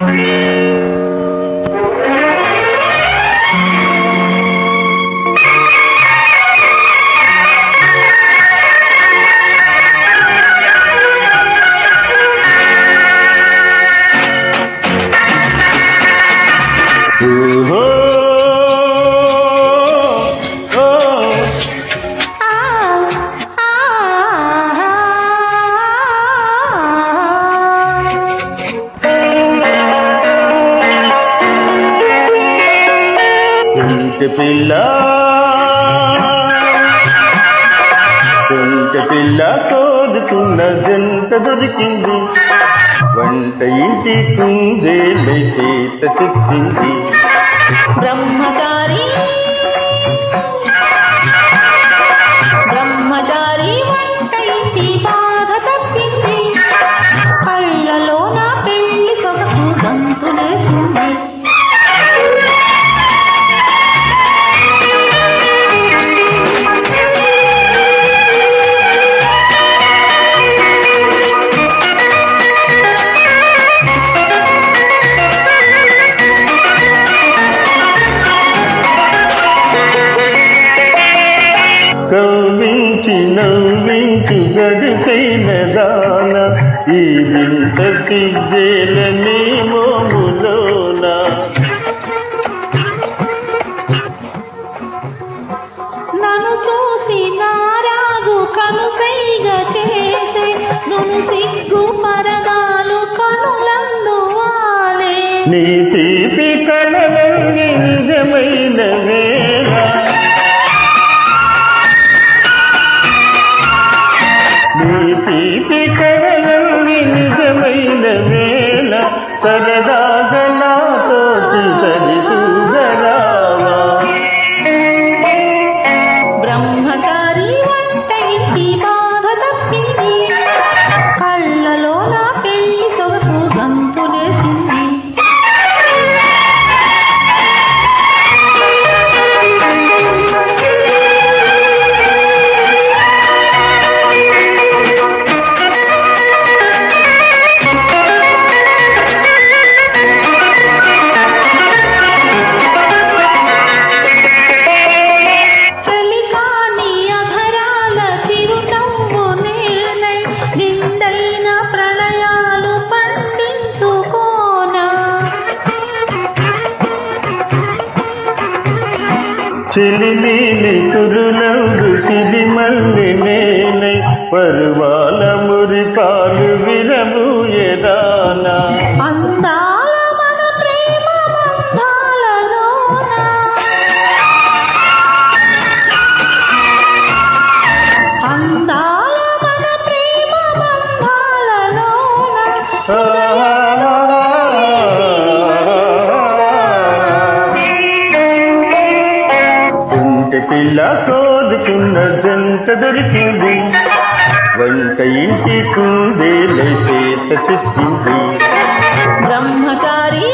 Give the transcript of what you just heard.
Yeah. కుంటి పిల్ల. కుంటి పిల్ల కోరుకున్న జంట దొరికింది. వంట ఇంటి కుందేలు చేత చిక్కింది బ్రహ్మచారి బ్రహ్మచారి ఈ వింత సిగ్గేలని మోములోన. నన్ను చూసి నారాజు కనుసైగ చేసే నును సిగ్గు పరదాలు కనులందు వాలే. నీ చిలిమీలి కురునవ్వు సిరిమల్లి నేనై పరువాల మురిపాలు విరము కుంటి కోదుకున్న జంట దొరికింది. వంట ఇంటి కుందేలై చేత చిక్కింది బ్రహ్మచారి